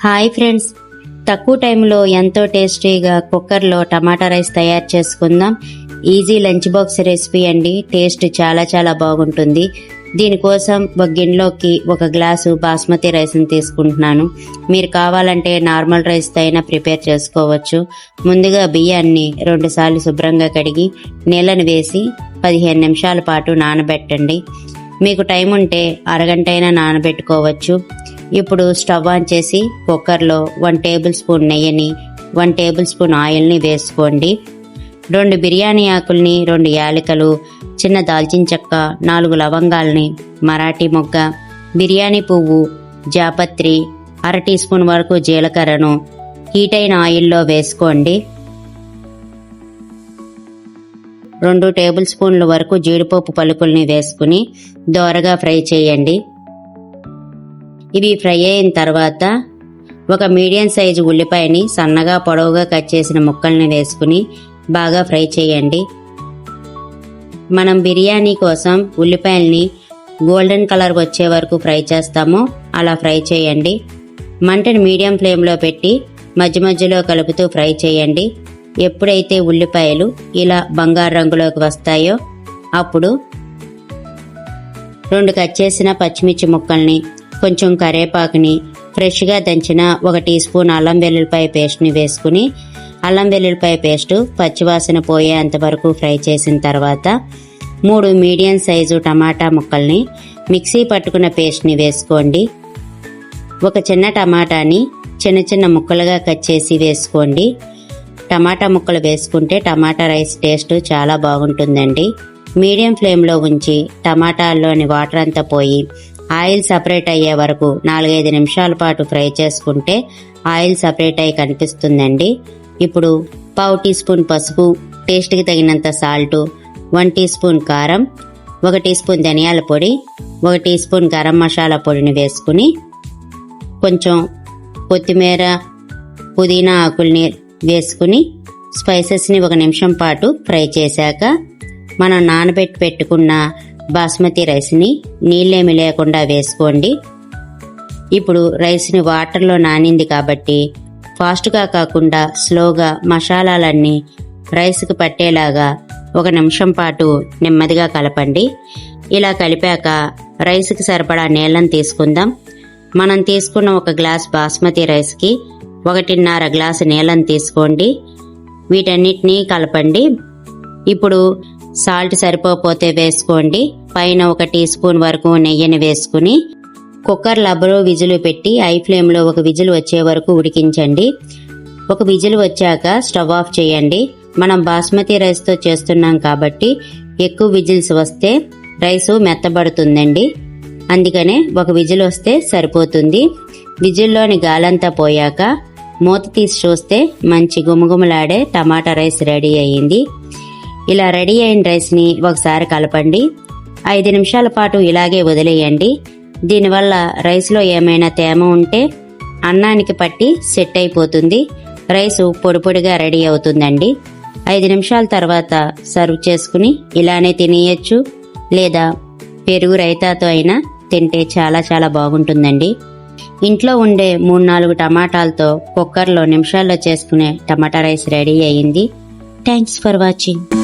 Hi friends. తక్కువ టైంలో ఎంతో టేస్టీగా కుక్కర్లో టమాటా రైస్ తయారు చేసుకుందాం. ఈజీ లంచ్ బాక్స్ రెసిపీ అండి. టేస్ట్ చాలా చాలా బాగుంటుంది. దీనికోసం ఒక గిన్నెలోకి ఒక గ్లాసు బాస్మతి రైస్ని తీసుకుంటున్నాను. మీరు కావాలంటే నార్మల్ రైస్ అయినా ప్రిపేర్ చేసుకోవచ్చు. ముందుగా బియ్యాన్ని రెండుసార్లు శుభ్రంగా కడిగి నీళ్ళని వేసి పదిహేను నిమిషాల పాటు నానబెట్టండి. మీకు టైం ఉంటే అరగంట అయినా నానబెట్టుకోవచ్చు. ఇప్పుడు స్టవ్ ఆన్ చేసి కుక్కర్లో వన్ టేబుల్ స్పూన్ నెయ్యిని వన్ టేబుల్ స్పూన్ ఆయిల్ని వేసుకోండి. రెండు బిర్యానీ ఆకుల్ని రెండు యాలకులు చిన్న దాల్చిన చెక్క నాలుగు లవంగాల్ని మరాఠీ మొగ్గ బిర్యానీ పువ్వు జాపత్రి అర టీ స్పూన్ వరకు జీలకర్రను హీట్ అయిన ఆయిల్లో వేసుకోండి. రెండు టేబుల్ స్పూన్ల వరకు జీడిపప్పు పలుకుల్ని వేసుకుని దోరగా ఫ్రై చేయండి. ఇవి ఫ్రై అయిన తర్వాత ఒక మీడియం సైజు ఉల్లిపాయని సన్నగా పొడవుగా కట్ చేసిన ముక్కల్ని వేసుకుని బాగా ఫ్రై చేయండి. మనం బిర్యానీ కోసం ఉల్లిపాయల్ని గోల్డెన్ కలర్ వచ్చే వరకు ఫ్రై చేస్తామో. అలా ఫ్రై చేయండి. మంటను మీడియం ఫ్లేమ్లో పెట్టి మధ్య మధ్యలో కలుపుతూ ఫ్రై చేయండి. ఎప్పుడైతే ఉల్లిపాయలు ఇలా బంగారు రంగులోకి వస్తాయో అప్పుడు రెండు కట్ చేసిన పచ్చిమిర్చి ముక్కల్ని కొంచెం కరేపాకుని ఫ్రెష్గా దంచిన ఒక టీ స్పూన్ అల్లం వెల్లుల్లిపాయ పేస్ట్ని వేసుకుని అల్లం వెల్లుల్లిపాయ పేస్టు పచ్చివాసన పోయేంత వరకు ఫ్రై చేసిన తర్వాత మూడు మీడియం సైజు టమాటా ముక్కల్ని మిక్సీ పట్టుకున్న పేస్ట్ని వేసుకోండి. ఒక చిన్న టమాటాని చిన్న చిన్న ముక్కలుగా కట్ చేసి వేసుకోండి. టమాటా ముక్కలు వేసుకుంటే టమాటా రైస్ టేస్ట్ చాలా బాగుంటుందండి. మీడియం ఫ్లేమ్లో ఉంచి టమాటాల్లోని వాటర్ అంతా పోయి ఆయిల్ సపరేట్ అయ్యే వరకు నాలుగైదు నిమిషాల పాటు ఫ్రై చేసుకుంటే ఆయిల్ సపరేట్ అయి కనిపిస్తుందండి. ఇప్పుడు పావు టీ స్పూన్ పసుపు టేస్ట్కి తగినంత సాల్టు వన్ టీ స్పూన్ కారం ఒక టీ స్పూన్ ధనియాల పొడి ఒక టీ స్పూన్ గరం మసాలా పొడిని వేసుకుని కొంచెం కొత్తిమీర పుదీనా ఆకుల్ని వేసుకుని స్పైసెస్ని ఒక నిమిషం పాటు ఫ్రై చేశాక మనం నానబెట్టి పెట్టుకున్న బాస్మతి రైస్ని నీళ్ళేమి లేకుండా వేసుకోండి. ఇప్పుడు రైస్ని వాటర్లో నానింది కాబట్టి ఫాస్ట్గా కాకుండా స్లోగా మసాలాలన్నీ రైస్కి పట్టేలాగా ఒక నిమిషం పాటు నెమ్మదిగా కలపండి. ఇలా కలిపాక రైస్కి సరిపడా నీళ్ళని తీసుకుందాం. మనం తీసుకున్న ఒక గ్లాస్ బాస్మతి రైస్కి ఒకటిన్నర గ్లాసు నీళ్ళని తీసుకోండి. వీటన్నిటినీ కలపండి. ఇప్పుడు సాల్ట్ సరిపోతే వేసుకోండి. పైన ఒక టీ స్పూన్ వరకు నెయ్యిని వేసుకుని కుక్కర్ లబ్బరు విజులు పెట్టి ఐ ఫ్లేమ్లో ఒక విజిల్ వచ్చే వరకు ఉడికించండి. ఒక విజిల్ వచ్చాక స్టవ్ ఆఫ్ చేయండి. మనం బాస్మతి రైస్తో చేస్తున్నాం కాబట్టి ఎక్కువ విజిల్స్ వస్తే రైసు మెత్తబడుతుందండి. అందుకనే ఒక విజిల్ వస్తే సరిపోతుంది. విజిల్లోని గాలంతా పోయాక మూత తీసి చూస్తే మంచి గుమగుమలాడే టమాటా రైస్ రెడీ అయ్యింది. ఇలా రెడీ అయిన రైస్ని ఒకసారి కలపండి. ఐదు నిమిషాల పాటు ఇలాగే వదిలేయండి. దీనివల్ల రైస్లో ఏమైనా తేమ ఉంటే అన్నానికి పట్టి సెట్ అయిపోతుంది. రైస్ పొడిపొడిగా రెడీ అవుతుందండి. ఐదు నిమిషాల తర్వాత సర్వ్ చేసుకుని ఇలానే తినేయచ్చు. లేదా పెరుగు రైతాతో అయినా తింటే చాలా చాలా బాగుంటుందండి. ఇంట్లో ఉండే మూడు నాలుగు టమాటాలతో కుక్కర్లో నిమిషాల్లో చేసుకునే టమాటా రైస్ రెడీ అయ్యింది. Thanks for watching.